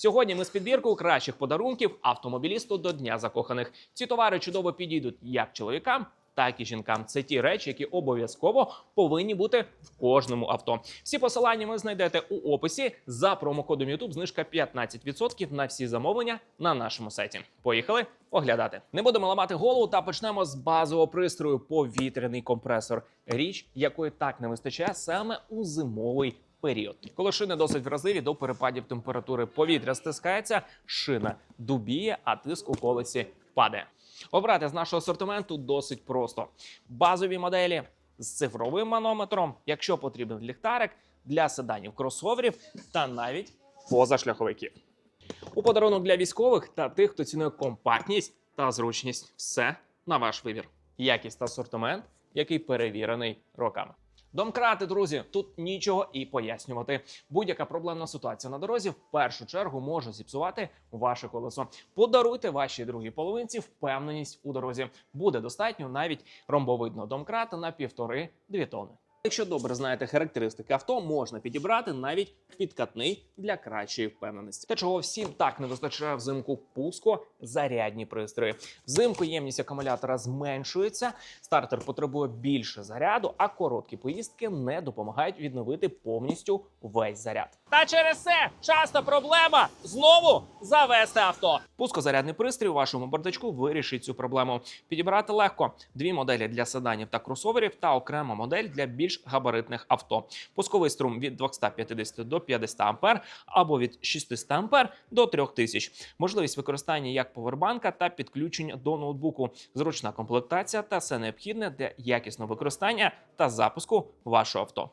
Сьогодні ми з підбіркою кращих подарунків автомобілісту до Дня закоханих. Ці товари чудово підійдуть як чоловікам. Так і жінкам це ті речі, які обов'язково повинні бути в кожному авто. Всі посилання ви знайдете у описі за промокодом YouTube знижка 15% на всі замовлення на нашому сайті. Поїхали оглядати. Не будемо ламати голову та почнемо з базового пристрою повітряний компресор. Річ, якої так не вистачає саме у зимовий період. Коли шини досить вразливі до перепадів температури повітря стискається, шина дубіє, а тиск у колесі падає. Обрати з нашого асортименту досить просто: базові моделі з цифровим манометром, якщо потрібен ліхтарик для седанів кросоверів та навіть позашляховиків. У подарунок для військових та тих, хто цінує компактність та зручність. Все на ваш вибір. Якість та асортимент, який перевірений роками. Домкрати, друзі, тут нічого і пояснювати. Будь-яка проблемна ситуація на дорозі в першу чергу може зіпсувати ваше колесо. Подаруйте вашій другій половинці впевненість у дорозі. Буде достатньо навіть ромбовидного домкрата на півтори-дві тони. Якщо добре знаєте характеристики авто, можна підібрати навіть підкатний для кращої впевненості. Те, чого всім так не вистачає взимку пуску зарядні пристрої. Взимку ємність акумулятора зменшується, стартер потребує більше заряду, а короткі поїздки не допомагають відновити повністю весь заряд. Та через це часто проблема знову завести авто. Пускозарядний пристрій у вашому бардачку вирішить цю проблему. Підібрати легко дві моделі для седанів та кросоверів та окрема модель для більш габаритних авто. Пусковий струм від 250 до 50 ампер або від 600 ампер до 3000. Можливість використання як повербанка та підключення до ноутбуку, зручна комплектація та все необхідне для якісного використання та запуску вашого авто.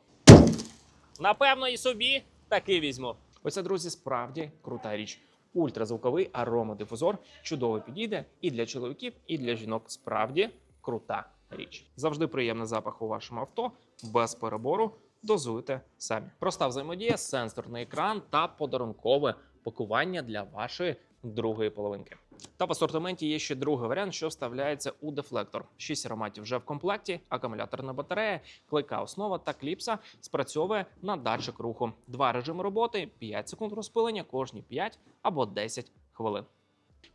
Напевно, і собі таки візьму. Оце, друзі, справді крута річ. Ультразвуковий аромадифузор чудово підійде і для чоловіків, і для жінок. Справді крута річ. Завжди приємний запах у вашому авто, без перебору. Дозуйте самі. Проста взаємодія, сенсорний екран та подарункове пакування для вашої другої половинки. Та в асортименті є ще другий варіант, що вставляється у дефлектор. Шість ароматів вже в комплекті, акумуляторна батарея, клейка основа та кліпса спрацьовує на датчик руху. Два режими роботи, 5 секунд розпилення, кожні 5 або 10 хвилин.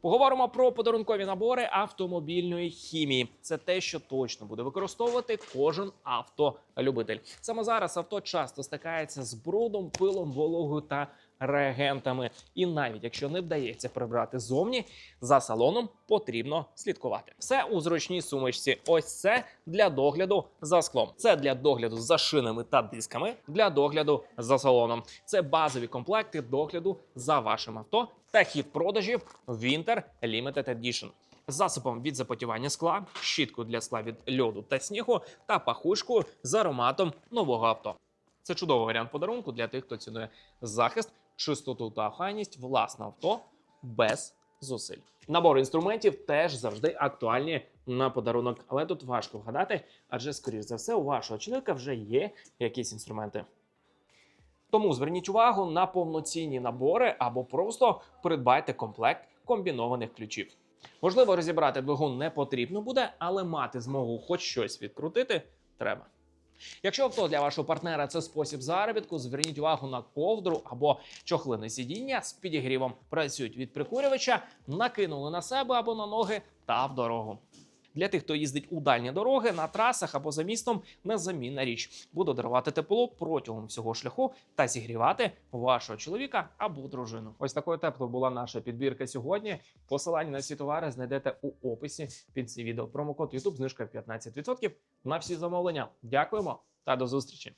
Поговоримо про подарункові набори автомобільної хімії. Це те, що точно буде використовувати кожен автолюбитель. Саме зараз авто часто стикається з брудом, пилом, вологою та реагентами. І навіть якщо не вдається прибрати зовні, за салоном потрібно слідкувати. Все у зручній сумочці. Ось це для догляду за склом. Це для догляду за шинами та дисками, для догляду за салоном. Це базові комплекти догляду за вашим авто та хід продажів Winter Limited Edition. Засобом від запотівання скла, щітку для скла від льоду та снігу та пахушкою з ароматом нового авто. Це чудовий варіант подарунку для тих, хто цінує захист, чистоту та охайність власного авто без зусиль. Набор інструментів теж завжди актуальні на подарунок, але тут важко вгадати, адже, скоріш за все, у вашого чоловіка вже є якісь інструменти. Тому зверніть увагу на повноцінні набори або просто придбайте комплект комбінованих ключів. Можливо, розібрати двигун не потрібно буде, але мати змогу хоч щось відкрутити треба. Якщо авто для вашого партнера це спосіб заробітку, зверніть увагу на ковдру або чохлини сидіння з підігрівом. Працюють від прикурювача, накинули на себе або на ноги та в дорогу. Для тих, хто їздить у дальні дороги на трасах або за містом, незамінна річ буде дарувати тепло протягом всього шляху та зігрівати вашого чоловіка або дружину. Ось такою теплою була наша підбірка сьогодні. Посилання на ці товари знайдете у описі під цим відео. Промокод YouTube знижка 15% на всі замовлення. Дякуємо та до зустрічі!